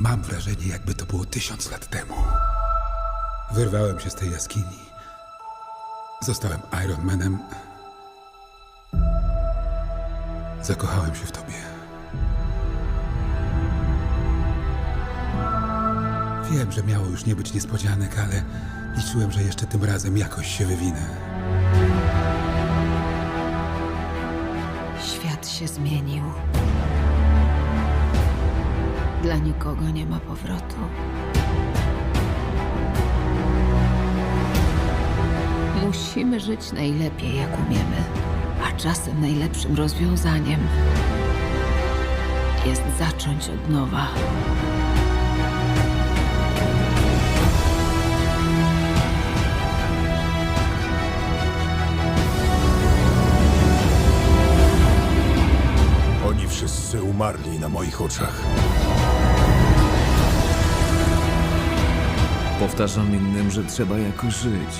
Mam wrażenie, jakby to było tysiąc lat temu. Wyrwałem się z tej jaskini. Zostałem Iron Manem. Zakochałem się w tobie. Wiem, że miało już nie być niespodzianek, ale liczyłem, że jeszcze tym razem jakoś się wywinę. Świat się zmienił. Dla nikogo nie ma powrotu. Musimy żyć najlepiej, jak umiemy. A czasem najlepszym rozwiązaniem jest zacząć od nowa. Oni wszyscy umarli na moich oczach. Powtarzam innym, że trzeba jakoś żyć.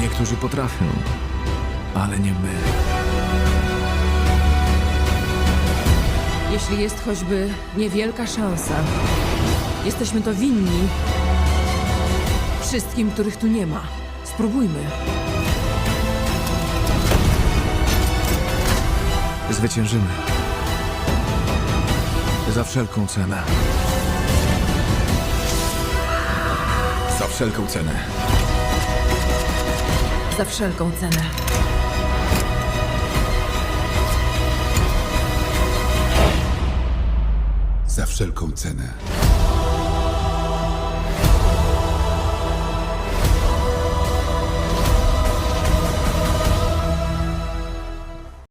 Niektórzy potrafią, ale nie my. Jeśli jest choćby niewielka szansa, jesteśmy to winni wszystkim, których tu nie ma. Spróbujmy. Zwyciężymy. Za wszelką cenę. Za wszelką cenę. Za wszelką cenę. Za wszelką cenę.